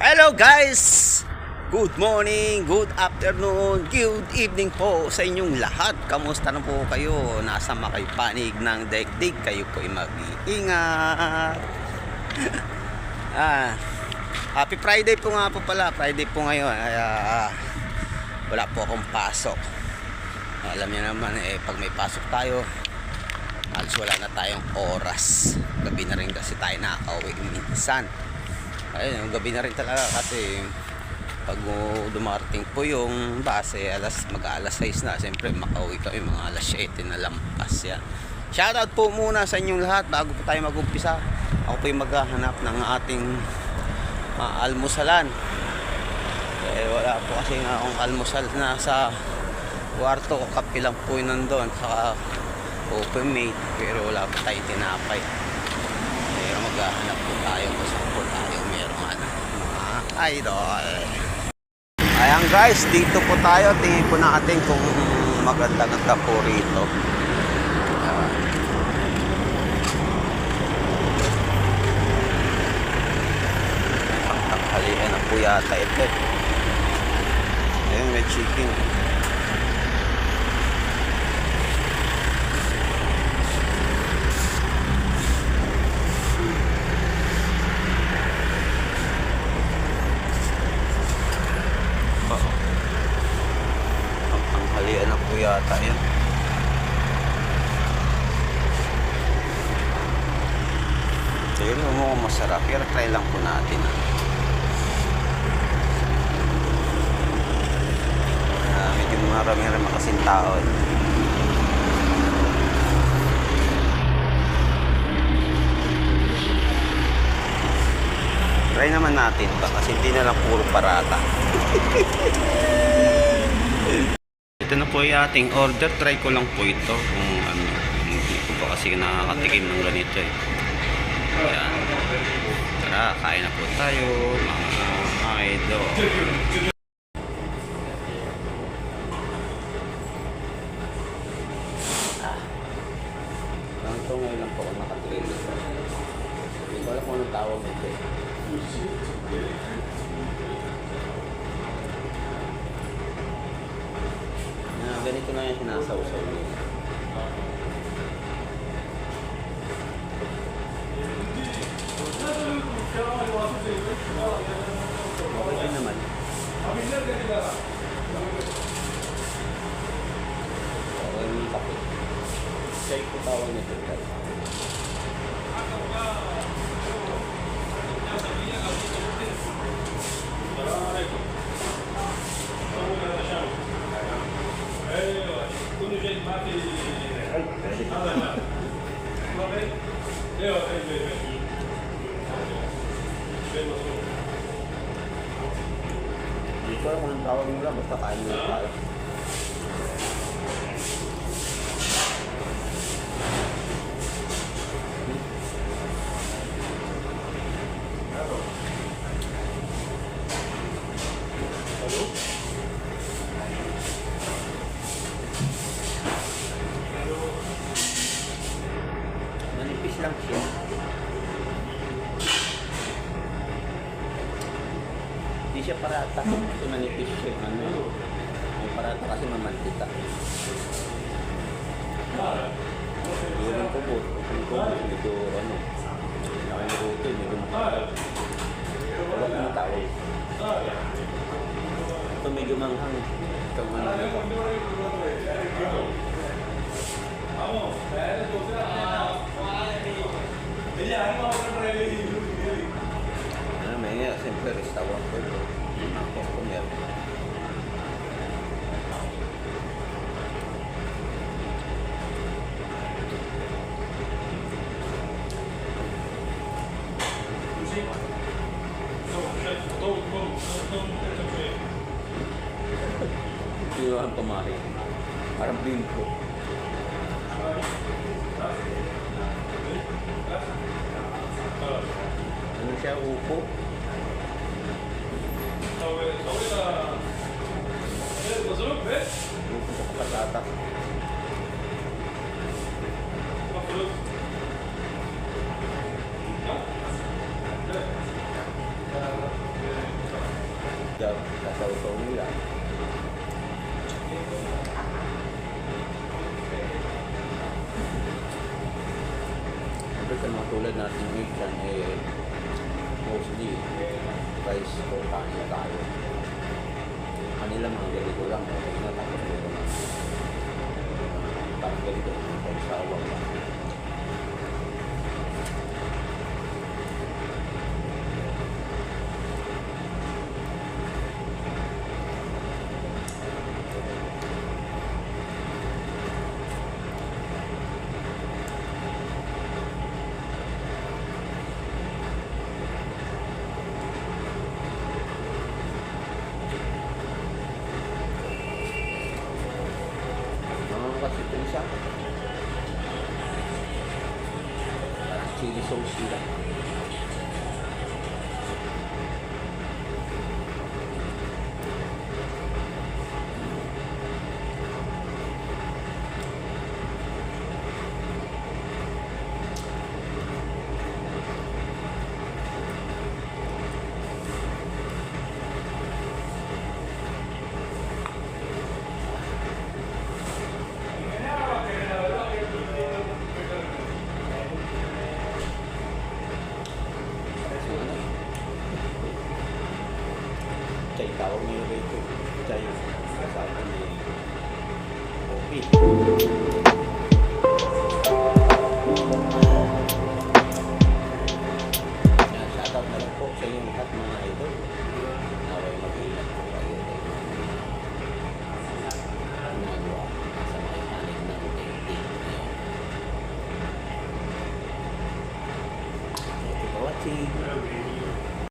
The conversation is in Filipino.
Hello guys! Good morning, good afternoon, good evening po sa inyong lahat. Kamusta na po kayo? Nasa makaipanig ng daigdig, kayo po ay mag-iingat. ah, happy Friday po nga po pala. Friday po ngayon. Kaya ah, wala po akong pasok. Alam niyo naman eh, pag may pasok tayo, halos wala na tayong oras. Gabi na rin kasi tayo nakaka-uwi minsan ayun gabi na rin talaga kasi pag dumarating po yung bus eh, alas mag alas 6 na. Siyempre makauwi kami mga alas 7 na lampas yan. Shoutout po muna sa inyong lahat bago po tayo mag-umpisa. Ako po yung maghahanap ng ating uh, almusalan. Eh wala po kasi nga akong almusal na sa kwarto kape lang po yun nandun. Saka open mate pero wala pa tayong tinapay. Pero maghahanap po tayo. Kung saan po tayo idol. Ayan guys, dito po tayo. Tingin po natin kung maganda-ganda po rito. Tanghalian na po yata ito. Ayan, may chicken. Oo. Ang tanghalian na po yata yun. So yun mukhang masarap. Pero try lang po natin. Ah, medyo marami rin makasing tao. eh. Try naman natin ba? Kasi hindi na lang puro parata. Ito na po yung ating order. Try ko lang po ito. Kung ano, hindi ko pa kasi nakakatikim ng ganito eh. Ayan. Tara, kain na po tayo. Mga idol. Lang ito ngayon lang po ako nakatikim nito. Hindi ko alam kung anong tawag ito eh. Na ganito na yung sinasawsaw niya. Okay din naman. Okay yung kape. Shake ko tawag nito. guys. Hindi ko alam kung anong tawag nila. Basta kain nila tayo. Manipis lang siya. Hindi siya parata. Kasi manipis siya. Ano, yung parata kasi mamantika. Yung ko po. Yung ko po. Medyo ano. Yung ruto. Medyo makakal. Wala kang tawag. Ito medyo manghang. Ito manghang. Ano, may nga, siyempre, restaurant ko ito. Ang ang pamahi. Parang bimpo. Ano siya, upo? Upo sa patata. daw, sasaw-saw nila. Siyempre sa mga tulad natin ngayon dyan, eh, mostly, rice or kanin tayo. Kanila mga ganito lang, okay na tapos meron na. Parang ganito, kung sa awang lang. Mga kasi ito isa. Parang chili sauce sila. Kasi tawag nila rito. Chay. Sabi ni Kopi.